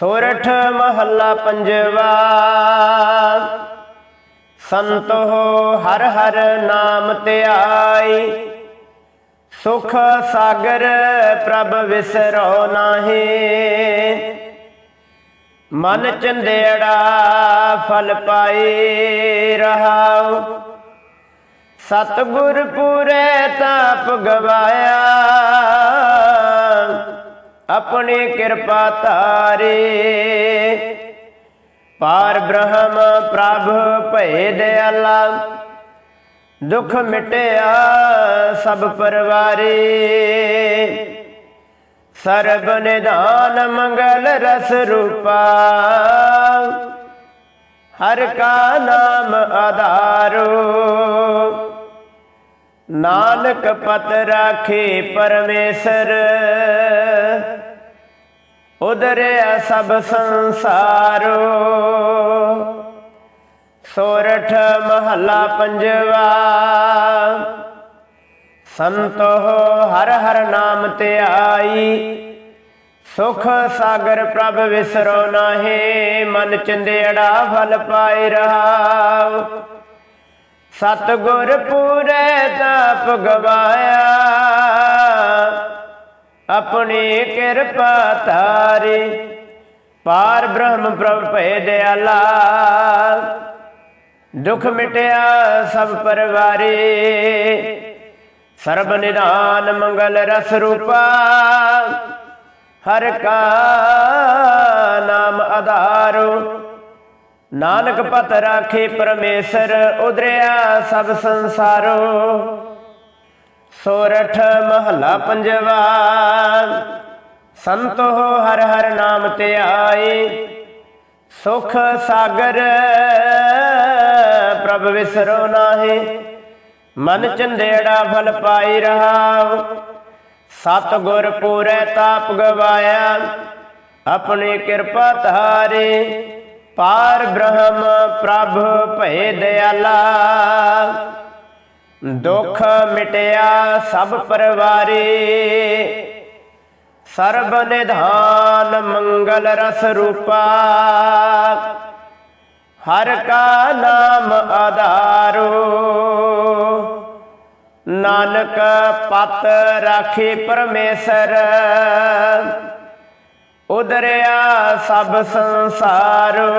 ਸੋਰਠ ਮਹੱਲਾ ਪੰਜਵਾ। ਸੰਤੋ ਹਰ ਹਰ ਨਾਮ ਧਿਆਈ ਸੁਖ ਸਾਗਰ ਪ੍ਰਭ ਵਿਸਰੋ ਨਾਹੀ। ਮਨ ਚੰਦੇੜਾ ਫਲ ਪਾਈ ਰਹਾਉ। ਸਤਿਗੁਰ ਪੂਰੇ ਤਾਪ ਗਵਾਇਆ। ਆਪਣੀ ਕਿਰਪਾ ਧਾਰੇ। ਪਾਰ ਬ੍ਰਹਮ ਪ੍ਰਭ ਭਏ ਦਿਆਲਾ ਦੁਖ ਮਿਟਿਆ ਸਭ ਪਰਵਾਰੇ। ਸਰਬ ਨਿਦਾਨ ਮੰਗਲ ਰਸ ਰੂਪਾ, ਹਰ ਕਾ ਨਾਮ ਆਧਾਰੋ। ਨਾਨਕ ਪਤ ਰਾਖੇ ਪਰਮੇਸ਼ਰ ਉਦਰਿਆ ਸਭ ਸੰਸਾਰੋ। ਸੋਰਠ ਮਹੱਲਾ ਪੰਜਵਾ। ਸੰਤੋ ਹਰ ਹਰ ਨਾਮ ਤੇ ਆਈ। ਸੁਖ ਸਾਗਰ ਪ੍ਰਭ ਵਿਸਰੋ ਨਾਹੀ। ਮਨ ਚੰਦੇੜਾ ਫਲ ਪਾਈ ਰਹਾਉ। ਸਤਗੁਰ ਪੂਰੇ ਤਾਪ ਗਵਾਇਆ। ਆਪਣੀ ਕਿਰਪਾ ਤਾਰੀ ਪਾਰ ਬ੍ਰਹਮ ਪ੍ਰਭ ਭੈ ਦਿਆਲਾ। ਦੁਖ ਮਿਟਿਆ ਸਭ ਪਰਵਾਰੇ, ਸਰਬ ਨਿਦਾਨ ਮੰਗਲ ਰਸ ਰੂਪਾ। ਹਰ ਕਾ ਨਾਮ ਆਧਾਰੋ, ਨਾਨਕ ਪਤ ਰਾਖੇ ਪਰਮੇਸ਼ਰ ਉਦਰਿਆ ਸਭ ਸੰਸਾਰੋ। ਸੋਰਠ ਮਹਲਾ ਪੰਜਵਾ। ਸੰਤੋ ਹਰ ਹਰ ਨਾਮ ਤੇ ਆਏ। ਸੁਖ ਸਾਗਰ ਪ੍ਰਭ ਵਿਸਰੋ ਨਾਹੀ। ਮਨ ਚੰਦੇੜਾ ਫਲ ਪਾਈ ਰਹਾਉ। ਸਤ ਗੁਰ ਪੂਰੇ ਤਾਪ ਗਵਾਇਆ। ਆਪਣੀ ਕਿਰਪਾ ਧਾਰੇ। ਪਾਰ ਬ੍ਰਹਮ ਪ੍ਰਭ ਭਏ ਦਿਆਲਾ। ਦੁਖ ਮਿਟਿਆ ਸਭ ਪਰਵਾਰੇ। ਸਰਬ ਨਿਧਾਨ ਮੰਗਲ ਰਸ ਰੂਪਾ। ਹਰ ਕਾ ਨਾਮ ਆਧਾਰੋ। ਨਾਨਕ ਪਤ ਰਾਖੇ ਪਰਮੇਸ਼ਰ। ਉਦਰਿਆ ਸਭ ਸੰਸਾਰੋ।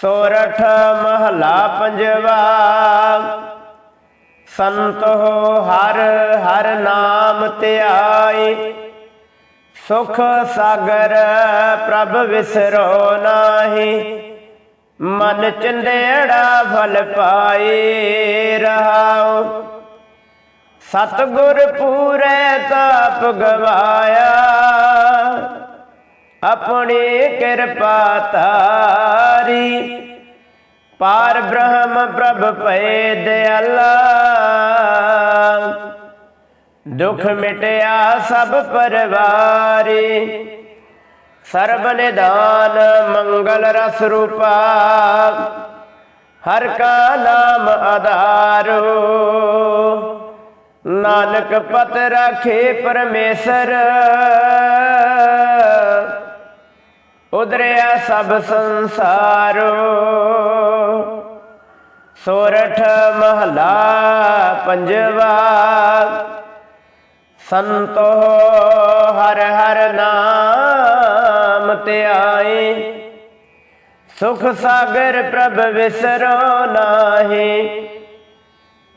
ਸੋਰਠ ਮਹਲਾ ਪੰਜਵਾ। ਸੰਤੋ ਹਰ ਹਰ ਨਾਮ ਧਿਆਈ। ਸੁਖ ਸਾਗਰ ਪ੍ਰਭ ਵਿਸਰੋ ਨਾਹੀ। ਮਨ ਚੰਦੇੜਾ ਫਲ ਪਾਏ ਰਹਾਉ। ਸਤਗੁਰ ਪੂਰੇ ਤਾਪ ਗਵਾਇਆ। ਆਪਣੀ ਕਿਰਪਾ ਤਾਰੀ ਪਾਰ ਬ੍ਰਹਮ ਪ੍ਰਭ ਪਏ ਦਿਆਲਾ। ਦੁਖ ਮਿਟਿਆ ਸਭ ਪਰਵਾਰੇ। ਸਰਬ ਨਿਦਾਨ ਮੰਗਲ ਰਸ ਰੂਪਾ। ਹਰ ਕਾ ਨਾਮ ਆਧਾਰੋ। ਨਾਨਕ ਪਤ ਰਾਖੇ ਪਰਮੇਸ਼ਰ। ਉਦਰਿਆ ਸਭ ਸੰਸਾਰ। ਸੋਰਠ ਮਹਲਾ ਪੰਜਵਾ। ਸੰਤੋ ਹਰ ਹਰ ਨਾਮ ਧਿਆਏ ਸੁਖ ਸਾਗਰ ਪ੍ਰਭ ਵਿਸਰੋ ਨਾਹੀ।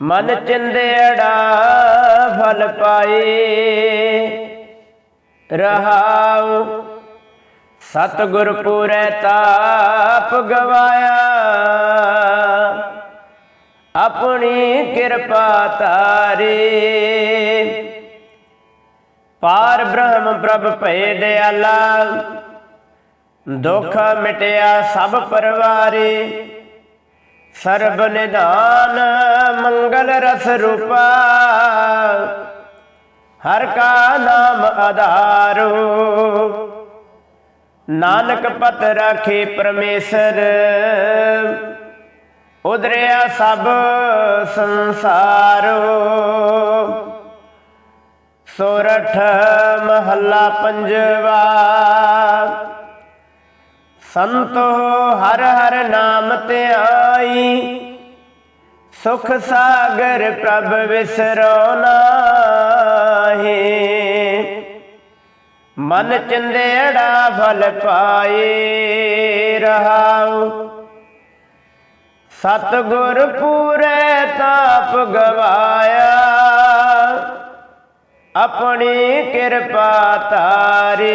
ਮਨ ਚਿੰਦੇੜਾ ਫਲ ਪਾਏ। ਰਹਾਉ ਸਤਗੁਰ ਪੂਰੇ ਤਾਪ ਗਵਾਇਆ। ਆਪਣੀ ਕਿਰਪਾ ਤਾਰੇ ਪਾਰ ਬ੍ਰਹਮ ਪ੍ਰਭ ਭਏ ਦਿਆਲਾ। ਦੁਖ ਮਿਟਿਆ ਸਭ ਪਰਵਾਰੇ। ਸਰਬ ਨਿਦਾਨ ਮੰਗਲ ਰਸ ਰੂਪਾ। ਹਰ ਕਾ ਨਾਮ ਆਧਾਰੋ। ਨਾਨਕ ਪਤ ਰਾਖੇ ਪਰਮੇਸ਼ਰ, ਉਦਰਿਆ ਸਭ ਸੰਸਾਰ। ਸੋਰਠ ਮਹੱਲਾ ਪੰਜਵਾ, ਸੰਤੋ ਹਰ ਹਰ ਨਾਮ ਤੇ ਆਈ। ਸੁਖ ਸਾਗਰ ਪ੍ਰਭ ਵਿਸਰੋ ਨਾਹੀ। ਮਨ ਚੰਦੇੜਾ ਫਲ ਪਾਏ ਰਹਾਉ। ਸਤਗੁਰ ਪੂਰੇ ਤਾਪ ਗਵਾਇਆ। ਆਪਣੀ ਕਿਰਪਾ ਤਾਰੀ।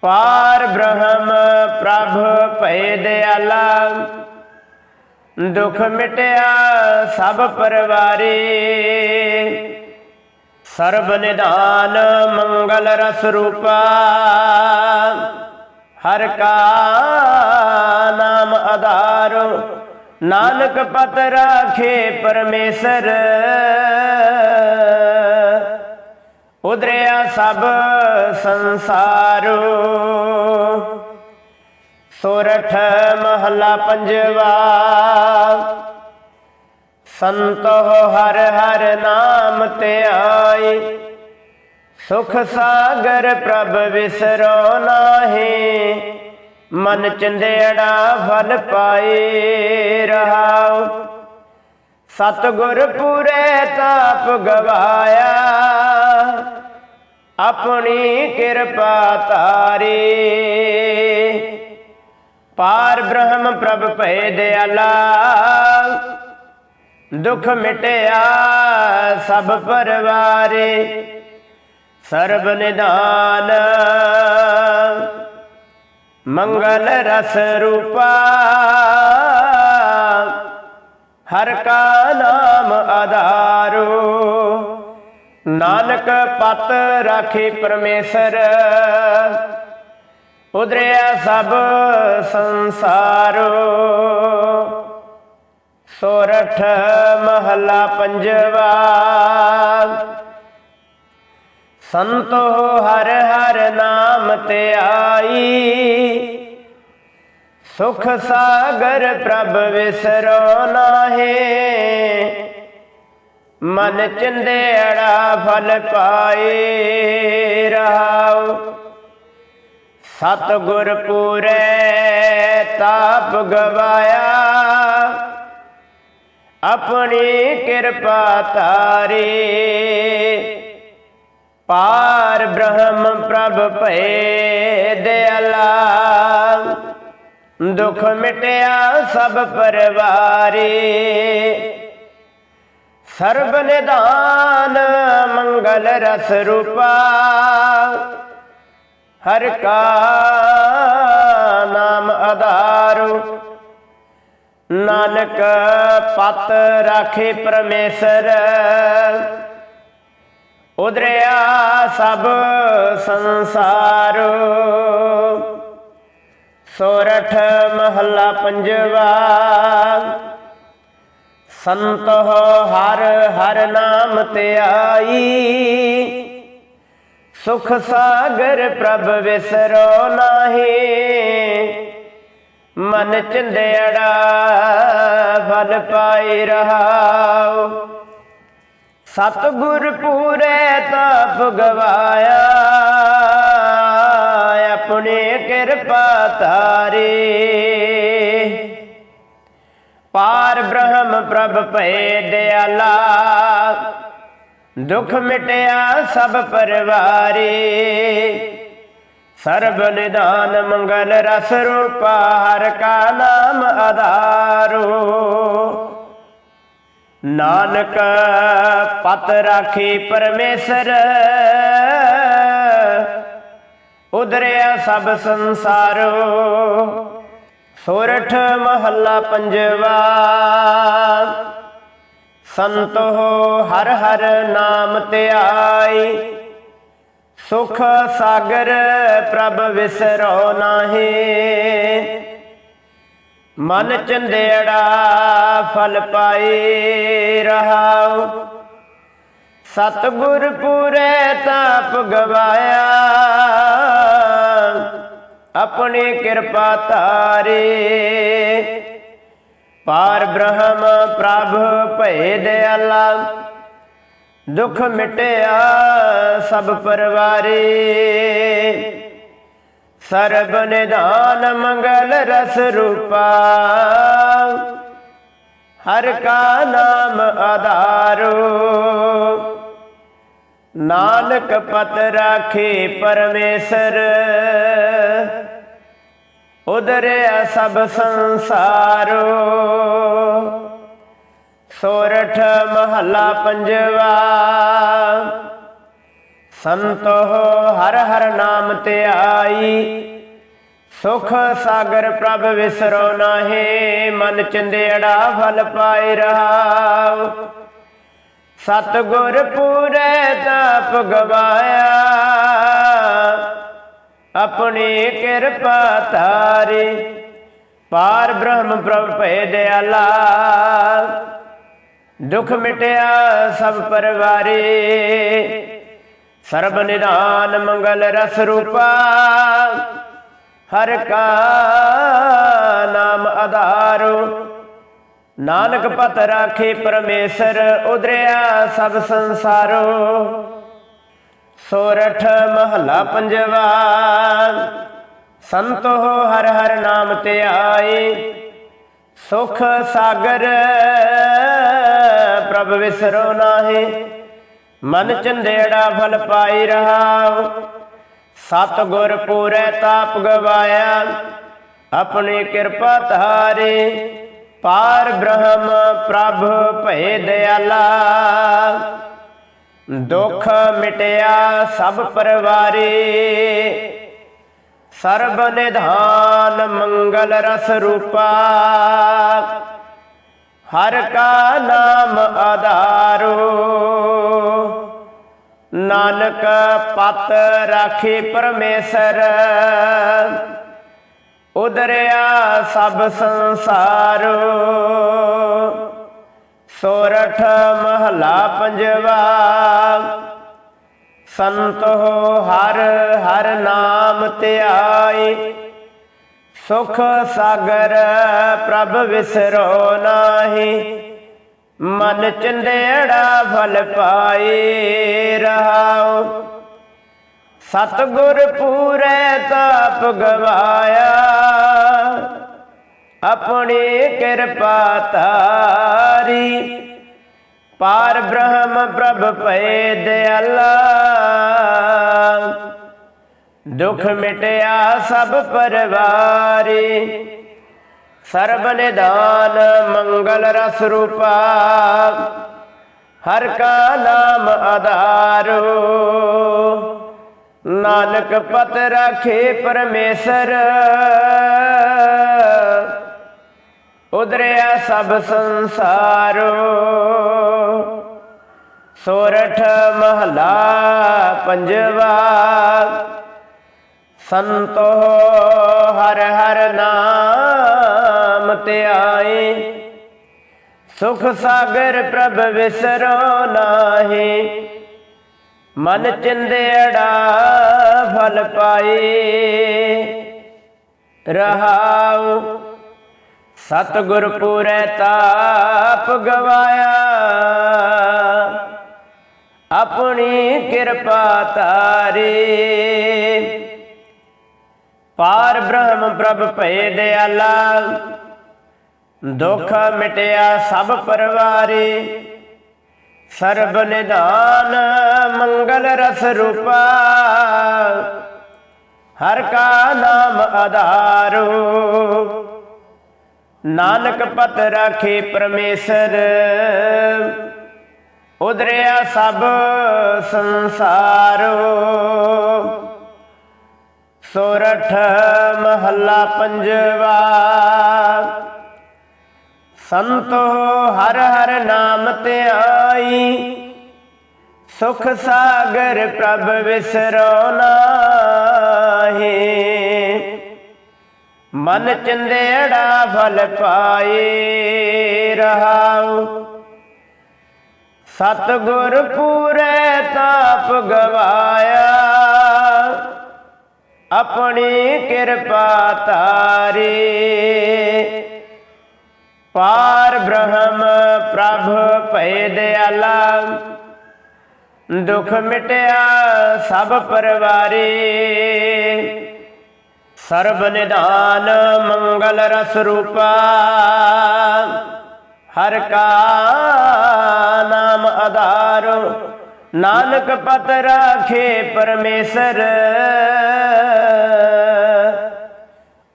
ਪਾਰ ਬ੍ਰਹਮ ਪ੍ਰਭ ਭੈ ਦਿਆਲਾ ਦੁਖ ਮਿਟਿਆ ਸਭ ਪਰਵਾਰੇ। ਸਰਬ ਨਿਧਾਨ ਮੰਗਲ ਰਸ ਰੂਪਾ। ਹਰ ਕਾ ਨਾਮ ਆਧਾਰ, ਨਾਨਕ ਪਤ ਰਾਖੇ ਪਰਮੇਸ਼ਰ। ਉਦਰਿਆ ਸਭ ਸੰਸਾਰੋ। ਸੋਰਠ ਮਹੱਲਾ ਪੰਜਵਾ। ਸੰਤੋ ਹਰ ਹਰ ਨਾਮ ਤੇ ਧਿਆਈ ਸੁਖ ਸਾਗਰ ਪ੍ਰਭ ਵਿਸਰੋ ਨਾਹੀ, ਮਨ ਚੰਦੇੜਾ ਫਲ ਪਾਏ ਰਹਾਉ। ਸਤਗੁਰ ਪੁਰੇ ਤਾਪ ਗਵਾਇਆ, ਆਪਣੀ ਕਿਰਪਾ ਤਾਰੀ ਪਾਰ ਬ੍ਰਹਮ ਪ੍ਰਭ ਭੈ ਦਿਆਲਾ ਦੁਖ ਮਿਟਿਆ ਸਭ ਪਰਵਾਰੇ, ਸਰਬ ਨਿਦਾਨ। ਮੰਗਲ ਰਸ ਰੂਪਾ, ਹਰ ਕਾ ਨਾਮ ਆਧਾਰੋ। ਨਾਨਕ ਪਤ ਰਾਖੇ ਪਰਮੇਸ਼ਰ, ਉਦਰਿਆ ਸਭ ਸੰਸਾਰੋ। ਸੋਰਠ ਮਹੱਲਾ ਪੰਜਵਾ। ਸੰਤੋ ਹਰ ਹਰ ਨਾਮ ਤੇ ਆਈ। ਸੁਖ ਸਾਗਰ ਪ੍ਰਭ ਵਿਸਰੋ ਨਾਹੀ। ਮਨ ਚੰਦੇੜਾ ਫਲ ਪਾਏ ਰਹਾਉ। ਸਤਗੁਰ ਪੂਰੇ ਤਾਪ ਗਵਾਇਆ। ਆਪਣੀ ਕਿਰਪਾ ਤਾਰੀ ਪਾਰ ਬ੍ਰਹਮ ਪ੍ਰਭ ਭੈ ਦਿਆਲਾ ਦੁਖ ਮਿਟਿਆ ਸਭ ਪਰਵਾਰੇ। ਸਰਬ ਨਿਦਾਨ ਮੰਗਲ ਰਸ ਰੂਪਾ। ਹਰ ਕਾ ਨਾਮ ਆਧਾਰੂ। ਨਾਨਕ ਪਤ ਰਾਖੇ ਪਰਮੇਸ਼ਰ। ਉਦਰਿਆ ਸਭ ਸੰਸਾਰ। ਸੋਰਠ ਮਹੱਲਾ ਪੰਜਵਾ। ਸੰਤੋ ਹਰ ਹਰ ਨਾਮ ਧਿਆਈ ਸੁਖ ਸਾਗਰ ਪ੍ਰਭ ਵਿਸਰੋ ਨਾਹੀ। ਮਨ ਚੰਦੇੜਾ ਫਲ ਪਾਈ ਰਹਾਉ। ਸਤਗੁਰ ਪੂਰੇ ਤਾਪ ਗਵਾਇਆ, ਆਪਣੀ ਕਿਰਪਾ ਤਾਰੀ ਪਾਰ ਬ੍ਰਹਮ ਪ੍ਰਭ ਭੈ ਦਿਆਲਾ ਦੁਖ ਮਿਟਿਆ ਸਭ ਪਰਵਾਰੇ। ਸਰਬ ਨਿਦਾਨ ਮੰਗਲ ਰਸ ਰੂਪਾ, ਹਰ ਕਾ ਨਾਮ ਆਧਾਰੋ। ਨਾਨਕ ਪਤ ਰਾਖੀ ਪਰਮੇਸ਼ਰ ਉਦਰਿਆ ਸਭ ਸੰਸਾਰੋ। ਸੋਰਠ ਮਹੱਲਾ ਪੰਜਵਾ, ਸੰਤੋ ਹਰ ਹਰ ਨਾਮ ਧਿਆਈ ਸੁਖ ਸਾਗਰ ਪ੍ਰਭ ਵਿਸਰੋ ਨਾਹੀ। ਮਨ ਚੰਦੇੜਾ ਫਲ ਪਾਈ ਰਹਾਉ। ਸਤਗੁਰ ਪੂਰੇ ਤਾਪ ਗਵਾਇਆ। ਆਪਣੀ ਕਿਰਪਾ ਤਾਰੇ ਪਾਰ ਬ੍ਰਹਮ ਪ੍ਰਭ ਭੈ ਦਿਆਲਾ ਦੁੱਖ ਮਿਟਿਆ ਸਭ ਪਰਵਾਰੇ। ਸਰਬ ਨਿਦਾਨ ਮੰਗਲ ਰਸ ਰੂਪਾ। ਹਰ ਕਾ ਨਾਮ ਆਧਾਰੋ। ਨਾਨਕ ਪਤ ਰਾਖੇ ਪਰਮੇਸ਼ਰ। ਉਦਰਿਆ ਸਭ ਸੰਸਾਰੋ। ਸੋਰਠ ਮਹੱਲਾ ਪੰਜਵਾ। ਸੰਤੋ ਹਰ ਹਰ ਨਾਮ ਤੇ ਆਈ। ਸੁਖ ਸਾਗਰ ਪ੍ਰਭ ਵਿਸਰੋ ਨਾਹੀ, ਮਨ ਚੰਦੇੜਾ ਫਲ ਪਾਇ ਰਹਾਉ। ਸਤ ਗੁਰ ਪੂਰੇ ਤਾਪ ਗਵਾਇਆ। ਆਪਣੀ ਕਿਰਪਾ ਤਾਰੇ ਪਾਰ ਬ੍ਰਹਮ ਪ੍ਰਭ ਭੈ ਦਿਆਲਾ ਦੁਖ ਮਿਟਿਆ ਸਭ ਪਰਵਾਰੇ। ਸਰਬ ਨਿਦਾਨ ਮੰਗਲ ਰਸ ਰੂਪਾ। ਹਰ ਕਾ ਨਾਮ ਆਧਾਰੋ। ਨਾਨਕ ਪਤ ਰਾਖੇ ਪਰਮੇਸ਼ਰ, ਉਦਰਿਆ ਸਭ ਸੰਸਾਰੋ। ਸੋਰਠ ਮਹਲਾ ਪੰਜਵਾ। ਸੰਤੋ ਹਰ ਹਰ ਨਾਮ ਤੇ ਆਏ। ਸੁਖ ਸਾਗਰ ਪ੍ਰਭ ਵਿਸਰੋ ਨਾਹੀ, ਮਨ ਚੰਦੇੜਾ ਫਲ ਪਾਈ ਰਹਾਉ। ਸਤ ਗੁਰ ਪੂਰੈ ਤਾਪ ਗਵਾਇਆ, ਆਪਣੀ ਕਿਰਪਾ ਧਾਰੇ। ਪਾਰ ਬ੍ਰਹਮ ਪ੍ਰਭ ਭੈ ਦਿਆਲਾ। ਦੁਖ ਮਿਟਿਆ ਸਭ ਪਰਵਾਰੇ। ਸਰਬ ਨਿਧਾਨ ਮੰਗਲ ਰਸ ਰੂਪਾ। ਹਰ ਕਾ ਨਾਮ ਆਧਾਰੋ। ਨਾਨਕ ਪਤ ਰਾਖੇ ਪਰਮੇਸ਼ਰ। ਉਦਰਿਆ ਸਭ ਸੰਸਾਰ। ਸੋਰਠ ਮਹਲਾ ਪੰਜਵਾ। ਸੰਤੋ ਹਰ ਹਰ ਨਾਮ ਧਿਆਈ ਸੁਖ ਸਾਗਰ ਪ੍ਰਭ ਵਿਸਰੋ ਨਾਹੀ, ਮਨ ਚੰਦੇੜਾ ਫਲ ਪਾਏ ਰਹਾਉ। ਸਤਗੁਰ ਪੂਰੇ ਤਾਪ ਗਵਾਇਆ, ਆਪਣੀ ਕਿਰਪਾ ਤਾਰੀ ਪਾਰ ਬ੍ਰਹਮ ਪ੍ਰਭ ਪਏ ਦਿਆਲਾ ਦੁਖ ਮਿਟਿਆ ਸਭ ਪਰਵਾਰੀ। ਸਰਬ ਨਿਦਾਨ ਮੰਗਲ ਰਸ ਰੂਪਾ। ਹਰ ਕਾ ਨਾਮ ਆਧਾਰੋ। ਨਾਨਕ ਪਤ ਰਾਖੇ ਪਰਮੇਸ਼ਰ। ਉਦਰਿਆ ਸਭ ਸੰਸਾਰੋ। ਸੋਰਠ ਮਹਲਾ ਪੰਜਵਾ। ਸੰਤੋ ਹਰ ਹਰ ਨਾਮ ਧਿਆਏ ਸੁਖ ਸਾਗਰ ਪ੍ਰਭ ਵਿਸਰੋ ਨਾਹੀ। ਮਨ ਚਿੰਦੇੜਾ ਫਲ ਪਾਏ। ਰਹਾਉ ਸਤਿਗੁਰ ਪੂਰੈ ਤਾਪ ਗਵਾਇਆ। ਆਪਣੀ ਕਿਰਪਾ ਤਾਰੇ ਪਾਰ ਬ੍ਰਹਮ ਪ੍ਰਭ ਭੈ ਦਿਆਲਾ ਦੁਖ ਮਿਟਿਆ ਸਭ ਪਰਵਾਰੇ। ਸਰਬ ਨਿਧਾਨ ਮੰਗਲ ਰਸ ਰੂਪਾ, ਹਰ ਕਾ ਨਾਮ ਆਧਾਰੋ। ਨਾਨਕ ਪਤ ਰਾਖੇ ਪਰਮੇਸ਼ਰ ਉਦਰਿਆ ਸਭ ਸੰਸਾਰੋ। ਸੋਰਠ ਮਹੱਲਾ ਪੰਜਵਾ। ਸੰਤੋ ਹਰ ਹਰ ਨਾਮ ਧਿਆਈ ਸੁਖ ਸਾਗਰ ਪ੍ਰਭ ਵਿਸਰੋ ਨਾਹੀ। ਮਨ ਚੰਦੇੜਾ ਫਲ ਪਾਏ ਰਹਾਉ। ਸਤਗੁਰ ਪੂਰੇ ਤਾਪ ਗਵਾਇਆ। ਆਪਣੀ ਕਿਰਪਾ ਤਾਰੇ ਪਾਰ ਬ੍ਰਹਮ ਪ੍ਰਭ ਭੈ ਦਿਆਲਾ, ਦੁਖ ਮਿਟਿਆ ਸਭ ਪਰਵਾਰੇ। ਸਰਬ ਨਿਦਾਨ ਮੰਗਲ ਰਸ ਰੂਪਾ, ਹਰ ਕਾ ਨਾਮ ਆਧਾਰ। ਨਾਨਕ ਪਤ ਰਾਖੇ ਪਰਮੇਸ਼ਰ।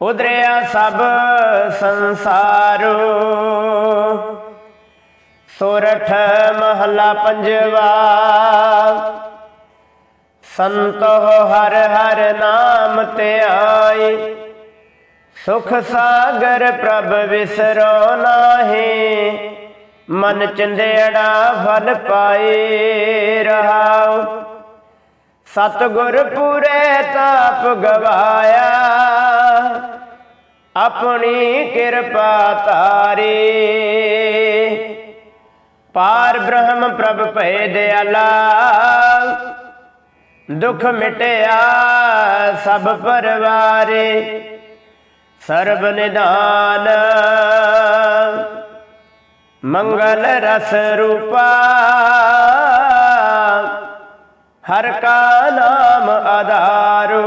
ਉਦਰਿਆ ਸਭ ਸੰਸਾਰੋ। ਸੋਰਠ ਮਹਲਾ ਪੰਜਵਾ। ਸੰਤੋ ਹਰ ਹਰ ਨਾਮ ਤੇ ਧਿਆਈ ਸੁਖ ਸਾਗਰ ਪ੍ਰਭ ਵਿਸਰੋ ਨਾਹੀ। ਮਨ ਚੰਦੇੜਾ ਫਲ ਪਾਏ ਰਹਾਉ। ਸਤਗੁਰ ਪੂਰੇ ਤਾਪ ਗਵਾਇਆ। ਆਪਣੀ ਕਿਰਪਾ ਤਾਰੀ ਪਾਰ ਬ੍ਰਹਮ ਪ੍ਰਭ ਭਏ ਦਿਆਲਾ ਦੁਖ ਮਿਟਿਆ ਸਭ ਪਰਵਾਰੇ। ਸਰਬ ਨਿਦਾਨ ਮੰਗਲ ਰਸ ਰੂਪਾ। ਹਰ ਕਾ ਨਾਮ ਆਧਾਰੋ।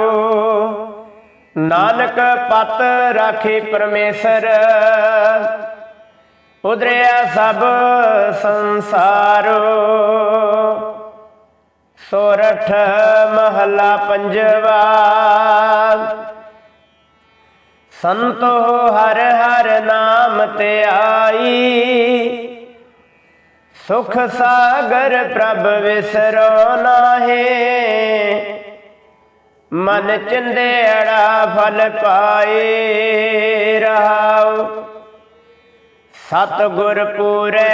ਨਾਨਕ ਪਤ ਰਾਖੇ ਪਰਮੇਸ਼ਰ। ਉਦਰਿਆ ਸਭ ਸੰਸਾਰੋ। ਸੋਰਠ ਮਹਲਾ ਪੰਜਵਾ। ਸੰਤੋ ਹਰ ਹਰ ਨਾਮ ਤੇ ਆਈ। ਸੁਖ ਸਾਗਰ ਪ੍ਰਭ ਵਿਸਰੋ ਨਾਹੀ। ਮਨ ਚੰਦੇੜਾ ਫਲ ਪਾਏ ਰਹਾਉ। ਸਤ ਗੁਰ ਪੂਰੇ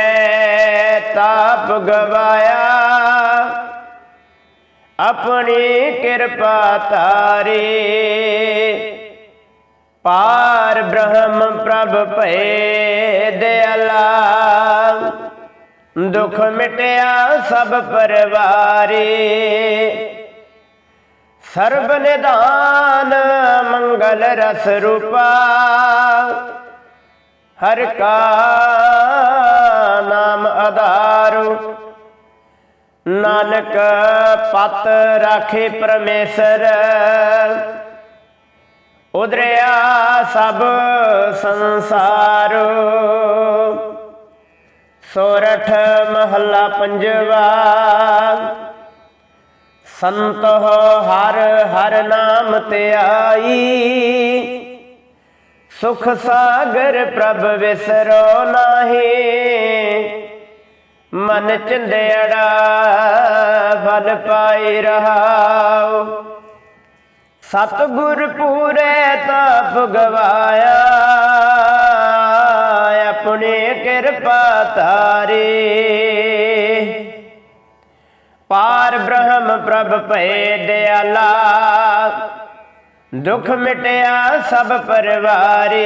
ਤਾਪ ਗਵਾਇਆ। ਆਪਣੀ ਕਿਰਪਾ ਤਾਰੀ ਪਾਰ ਬ੍ਰਹਮ ਪ੍ਰਭ ਭਏ ਦਿਆਲਾ ਦੁਖ ਮਿਟਿਆ ਸਭ ਪਰਵਾਰੇ। ਸਰਬ ਨਿਦਾਨ ਮੰਗਲ ਰਸ ਰੂਪਾ। ਹਰ ਕਾ ਨਾਮ ਆਧਾਰੂ। ਨਾਨਕ ਪਤ ਰਾਖੇ ਪਰਮੇਸ਼ਰ। ਉਦਰਿਆ ਸਭ ਸੰਸਾਰ। ਸੋਰਠ ਮਹੱਲਾ ਪੰਜਵਾ। ਸੰਤੋ ਹਰ ਹਰ ਨਾਮ ਧਿਆਈ ਸੁਖ ਸਾਗਰ ਪ੍ਰਭ ਵਿਸਰੋ ਨਾਹੀ। ਮਨ ਚੰਦੇੜਾ ਫਲ ਪਾਈ ਰਹਾਉ। ਸਤਗੁਰ ਪੂਰੇ ਤਾਪ ਗਵਾਇਆ। ਆਪਣੇ ਕਿਰਪਾ ਤਾਰੀ ਪਾਰ ਬ੍ਰਹਮ ਪ੍ਰਭ ਭਏ ਦਿਆਲਾ। ਦੁਖ ਮਿਟਿਆ ਸਭ ਪਰਵਾਰੇ।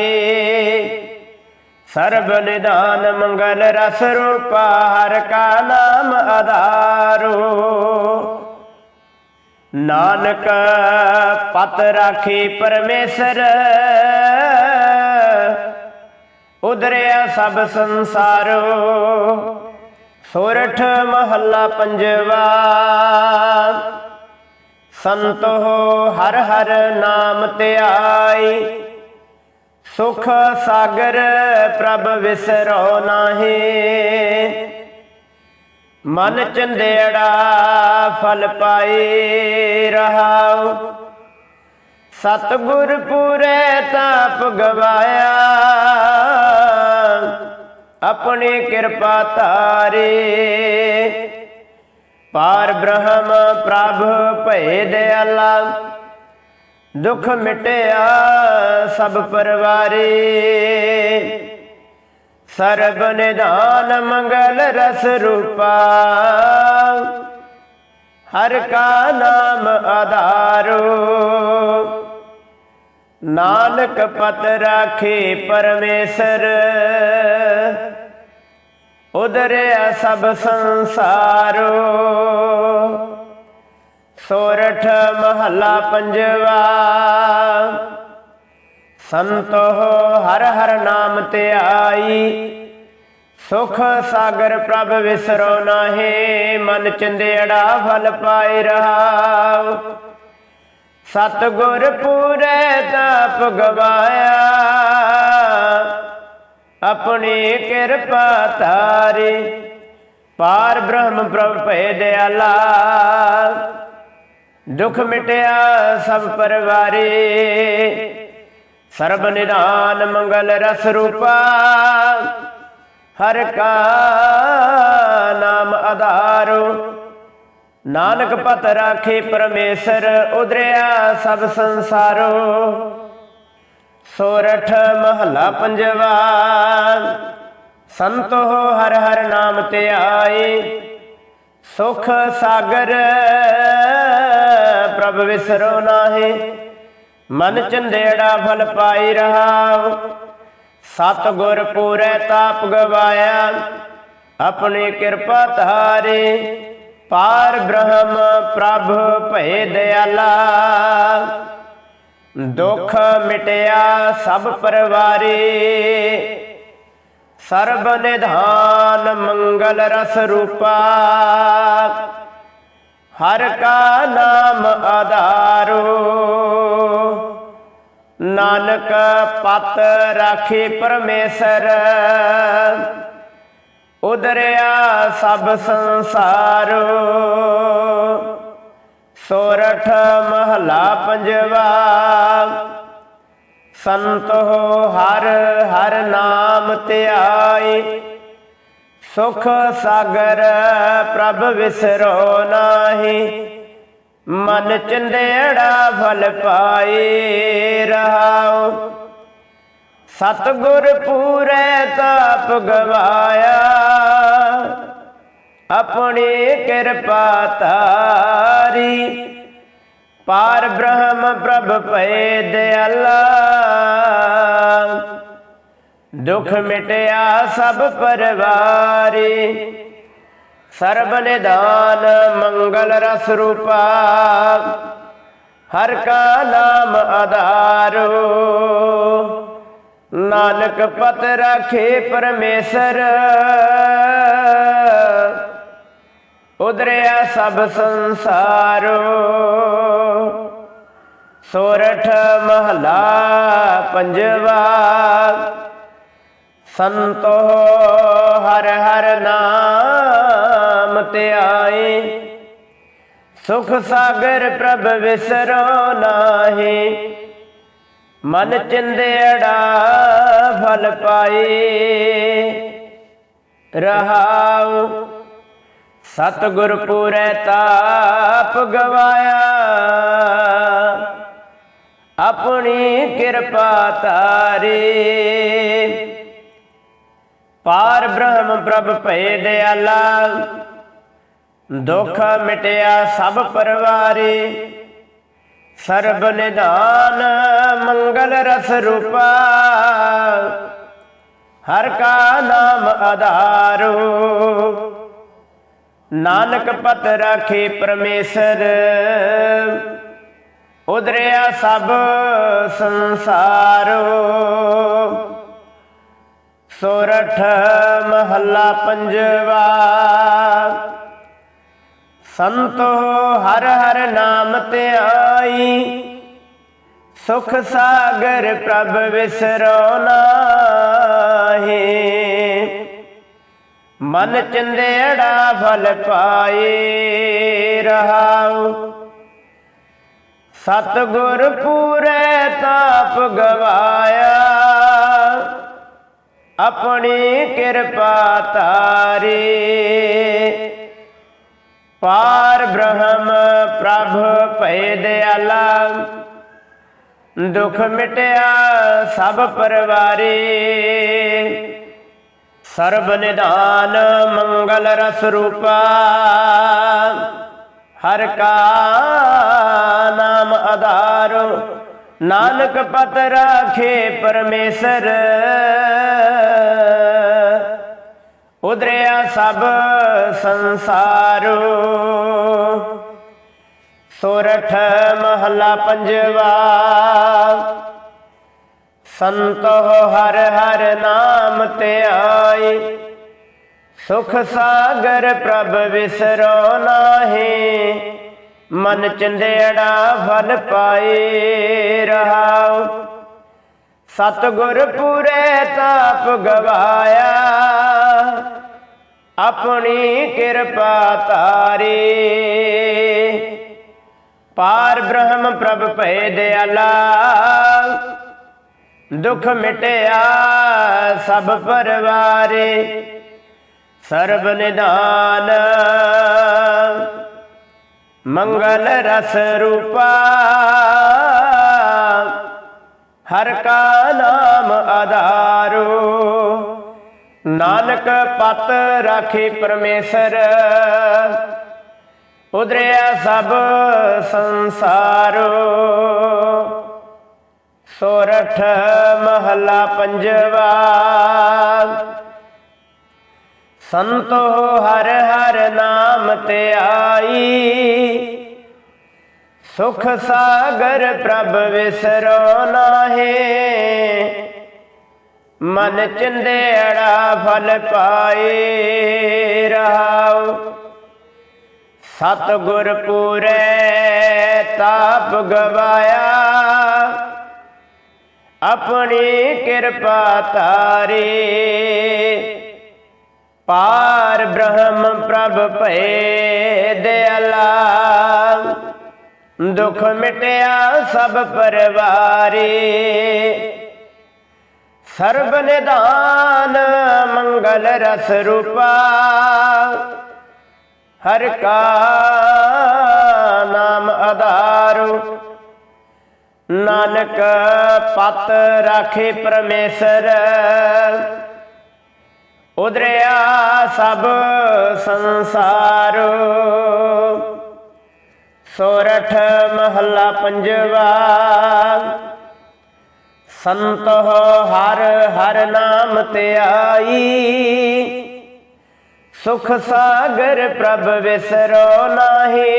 ਸਰਬ ਨਿਦਾਨ ਮੰਗਲ ਰਸ ਰੂਪਾ ਹਰ ਕਾ ਨਾਮ ਆਧਾਰੋ। ਨਾਨਕ, ਪਤ ਰਾਖੀ ਪਰਮੇਸ਼ਰ। ਉਦਰਿਆ ਸਭ ਸੰਸਾਰੋ, ਸੋਰਠ ਮਹੱਲਾ ਪੰਜਵਾ। ਸੰਤੋ ਹਰ ਹਰ ਨਾਮ ਧਿਆਈ ਸੁਖ ਸਾਗਰ ਪ੍ਰਭ ਵਿਸਰੋ ਨਾਹੀ। ਮਨ ਚੰਦੇੜਾ ਫਲ ਪਾਈ ਰਹਾਉ। ਸਤਗੁਰ ਪੂਰੇ ਤਾਪ ਗਵਾਇਆ। ਆਪਣੀ ਕਿਰਪਾ ਤਾਰੇ ਪਾਰ ਬ੍ਰਹਮ ਪ੍ਰਭ ਭਏ ਦਿਆਲਾ ਦੁਖ ਮਿਟਿਆ ਸਭ ਪਰਵਾਰੇ। ਸਰਬ ਨਿਦਾਨ ਮੰਗਲ ਰਸ ਰੂਪਾ। ਹਰ ਕਾ ਨਾਮ ਆਧਾਰੋ। ਨਾਨਕ ਪਤ ਰਾਖੇ ਪਰਮੇਸ਼ਰ। ਉਦਰਿਆ ਸਭ ਸੰਸਾਰੋ। ਸੋਰਠ ਮਹੱਲਾ ਪੰਜਵਾ। ਸੰਤੋ ਹਰ ਹਰ ਨਾਮ ਧਿਆਈ ਸੁਖ ਸਾਗਰ ਪ੍ਰਭ ਵਿਸਰੋ ਨਾਹੀ, ਮਨ ਚੰਦੇੜਾ ਫਲ ਪਾਈ ਰਹਾਉ। ਸਤਗੁਰ ਪੂਰੇ ਤਾਪ ਗਵਾਇਆ। ਆਪਣੀ ਕਿਰਪਾ ਤਾਰੀ ਪਾਰ ਬ੍ਰਹਮ ਪ੍ਰਭ ਭੈ ਦਿਆਲਾ ਦੁਖ ਮਿਟਿਆ ਸਭ ਪਰਵਾਰੇ। ਸਰਬ ਨਿਦਾਨ ਮੰਗਲ ਰਸ ਰੂਪਾ। ਹਰ ਕਾ ਨਾਮ ਆਧਾਰੋ। ਨਾਨਕ ਪਤ ਰਾਖੇ ਪਰਮੇਸ਼ਰ, ਉਦਰਿਆ ਸਭ ਸੰਸਾਰੋ। ਸੋਰਠ ਮਹਲਾ ਪੰਜਵਾ। ਸੰਤੋ ਹਰ ਹਰ ਨਾਮ ਤੇ ਆਏ। ਸੁਖ ਸਾਗਰ ਪ੍ਰਭ ਵਿਸਰੋ ਨਾਹੀ। ਮਨ ਚੰਦੇੜਾ ਫਲ ਪਾਈ ਰਹਾਉ। ਸਤ ਗੁਰ ਪੂਰੈ ਤਾਪ ਗਵਾਇਆ, ਆਪਣੀ ਕਿਰਪਾ ਧਾਰੇ। ਪਾਰ ਬ੍ਰਹਮ ਪ੍ਰਭ ਭੈ ਦਿਆਲਾ। ਦੁਖ ਮਿਟਿਆ ਸਭ ਪਰਵਾਰੇ। ਸਰਬ ਨਿਧਾਨ ਮੰਗਲ ਰਸ ਰੂਪਾ। ਹਰ ਕਾ ਨਾਮ ਆਧਾਰੋ। ਨਾਨਕ ਪਤ ਰਾਖੇ ਪਰਮੇਸ਼ਰ। ਉਦਰਿਆ ਸਭ ਸੰਸਾਰ। ਸੋਰਠ ਮਹਲਾ ਪੰਜਵਾ। ਸੰਤੋ ਹਰ ਹਰ ਨਾਮ ਧਿਆਈ ਸੁਖ ਸਾਗਰ ਪ੍ਰਭ ਵਿਸਰੋ ਨਾਹੀ, ਮਨ ਚੰਦੇੜਾ ਫਲ ਪਾਏ ਰਹਾਉ। ਸਤਗੁਰ ਪੂਰੇ ਤਾਪ ਗਵਾਇਆ, ਆਪਣੀ ਕਿਰਪਾ ਤਾਰੀ ਪਾਰ ਬ੍ਰਹਮ ਪ੍ਰਭ ਪਏ ਦਿਆਲਾ ਦੁਖ ਮਿਟਿਆ ਸਭ ਪਰਵਾਰੀ। ਸਰਬ ਨਿਦਾਨ ਮੰਗਲ ਰਸ ਰੂਪਾ। ਹਰ ਕਾ ਨਾਮ ਆਧਾਰੋ। ਨਾਨਕ ਪਤ ਰਾਖੇ ਪਰਮੇਸ਼ਰ। ਉਦਰਿਆ ਸਭ ਸੰਸਾਰੋ। ਸੋਰਠ ਮਹਲਾ ਪੰਜਵਾ। ਸੰਤੋ ਹਰ ਹਰ ਨਾਮ ਤੇ ਆਏ। ਸੁਖ ਸਾਗਰ ਪ੍ਰਭ ਵਿਸਰੋ ਨਾਹੀ। ਮਨ ਚਿੰਦੇੜਾ ਫਲ ਪਾਏ। ਰਹਾਉ ਸਤਗੁਰ ਪੂਰੈ ਤਾਪ ਗਵਾਇਆ। ਆਪਣੀ ਕਿਰਪਾ ਤਾਰੇ ਪਾਰ ਬ੍ਰਹਮ ਪ੍ਰਭ ਭੈ ਦਿਆਲਾ ਦੁਖ ਮਿਟਿਆ ਸਭ ਪਰਵਾਰੇ। ਸਰਬ ਨਿਧਾਨ ਮੰਗਲ ਰਸ ਰੂਪਾ, ਹਰ ਕਾ ਨਾਮ ਆਧਾਰੋ। ਨਾਨਕ ਪਤ ਰਾਖੇ ਪਰਮੇਸ਼ਰ ਉਦਰਿਆ ਸਭ ਸੰਸਾਰੋ। ਸੋਰਠ ਮਹੱਲਾ ਪੰਜਵਾ। ਸੰਤੋ ਹਰ ਹਰ ਨਾਮ ਧਿਆਈ ਸੁਖ ਸਾਗਰ ਪ੍ਰਭ ਵਿਸਰੋ ਨਾਹੀ। ਮਨ ਚੰਦੇੜਾ ਫਲ ਪਾਏ ਰਹਾਉ। ਸਤਗੁਰ ਪੂਰੇ ਤਾਪ ਗਵਾਇਆ। ਆਪਣੀ ਕਿਰਪਾ ਤਾਰੇ ਪਾਰ ਬ੍ਰਹਮ ਪ੍ਰਭ ਭੈ ਦਿਆਲਾ, ਦੁਖ ਮਿਟਿਆ ਸਭ ਪਰਵਾਰੇ। ਸਰਬ ਨਿਦਾਨ ਮੰਗਲ ਰਸ ਰੂਪਾ, ਹਰ ਕਾ ਨਾਮ ਆਧਾਰੋ। ਨਾਨਕ ਪਤ ਰਾਖੇ ਪਰਮੇਸ਼ਰ। ਉਦਰਿਆ ਸਭ ਸੰਸਾਰ। ਸੋਰਠ ਮਹੱਲਾ ਪੰਜਵਾ। ਸੰਤੋ ਹਰ ਹਰ ਨਾਮ ਤੇ ਧਿਆਈ ਸੁਖ ਸਾਗਰ ਪ੍ਰਭ ਵਿਸਰੋ ਨਾਹੀ। ਮਨ ਚੰਦੇੜਾ ਫਲ ਪਾਏ ਰਹਾਉ। ਸਤਗੁਰ ਪੂਰੇ ਤਾਪ ਗਵਾਇਆ। ਆਪਣੀ ਕਿਰਪਾ ਤਾਰੀ ਪਾਰ ਬ੍ਰਹਮ ਪ੍ਰਭ ਭਏ ਦਿਆਲਾ ਦੁਖ ਮਿਟਿਆ ਸਭ ਪਰਵਾਰੇ। ਸਰਬ ਨਿਦਾਨ ਮੰਗਲ ਰਸ ਰੂਪਾ। ਹਰ ਕਾ ਨਾਮ ਆਧਾਰੋ। ਨਾਨਕ ਪਤ ਰਾਖੇ ਪਰਮੇਸ਼ਰ। ਉਦਰਿਆ ਸਭ ਸੰਸਾਰੋ। ਸੋਰਠ ਮਹਲਾ ਪੰਜਵਾ। ਸੰਤੋ ਹਰ ਹਰ ਨਾਮ ਤੇ ਆਈ। ਸੁਖ ਸਾਗਰ ਪ੍ਰਭ ਵਿਸਰੋ ਨਾਹੀ। ਮਨ ਚਿੰਦੇੜਾ ਫਲ ਪਾਏ ਰਹਾਉ। ਸਤ ਗੁਰ ਪੂਰੇ ਤਾਪ ਗਵਾਇਆ। ਆਪਣੀ ਕਿਰਪਾ ਤਾਰੀ ਪਾਰ ਬ੍ਰਹਮ ਪ੍ਰਭ ਭਏ ਦਿਆਲਾ ਦੁਖ ਮਿਟਿਆ ਸਭ ਪਰਵਾਰੀ। ਸਰਬ ਨਿਦਾਨ ਮੰਗਲ ਰਸ ਰੂਪਾ। ਹਰ ਕਾ ਨਾਮ ਆਧਾਰੂ। ਨਾਨਕ ਪਤ ਰਾਖੇ ਪਰਮੇਸ਼ਰ। ਉਦਰਿਆ ਸਭ ਸੰਸਾਰ। ਸੋਰਠ ਮਹੱਲਾ ਪੰਜਵਾ। ਸੰਤ ਹਰ ਹਰ ਨਾਮ ਤੇ ਸੁਖ ਸਾਗਰ ਪ੍ਰਭ ਵਿਸਰੋ ਨਾਹੀ।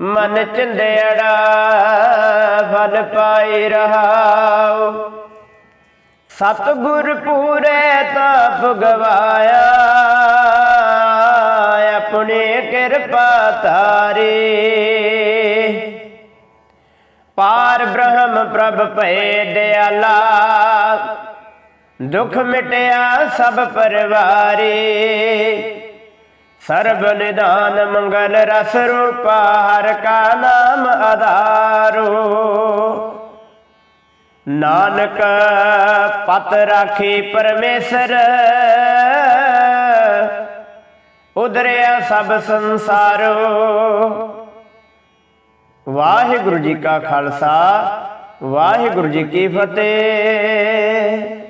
ਮਨ ਚੰਦੇੜਾ ਫਲ ਪਾਈ ਰਹਾਉ। ਸਤਗੁਰ ਪੂਰੇ ਤਾਪ ਗਵਾਇਆ ਆਪਣੇ ਕਿਰਪਾ ਤਾਰੇ ਪਾਰ ਬ੍ਰਹਮ ਪ੍ਰਭ ਭਏ ਦਿਆਲਾ ਦੁਖ ਮਿਟਿਆ ਸਭ ਪਰਵਾਰੇ। ਸਰਬ ਨਿਦਾਨ ਮੰਗਲ ਰਸ ਰੂਪਾ, ਹਰ ਕਾ ਨਾਮ ਆਧਾਰੋ। ਨਾਨਕ, ਪਤ ਰਾਖੀ ਪਰਮੇਸ਼ਰ। ਉਧਰਿਆ ਸਭ ਸੰਸਾਰੋ। ਵਾਹਿਗੁਰੂ ਜੀ ਕਾ ਖਾਲਸਾ, ਵਾਹਿਗੁਰੂ ਜੀ ਕੀ ਫਤਿਹ।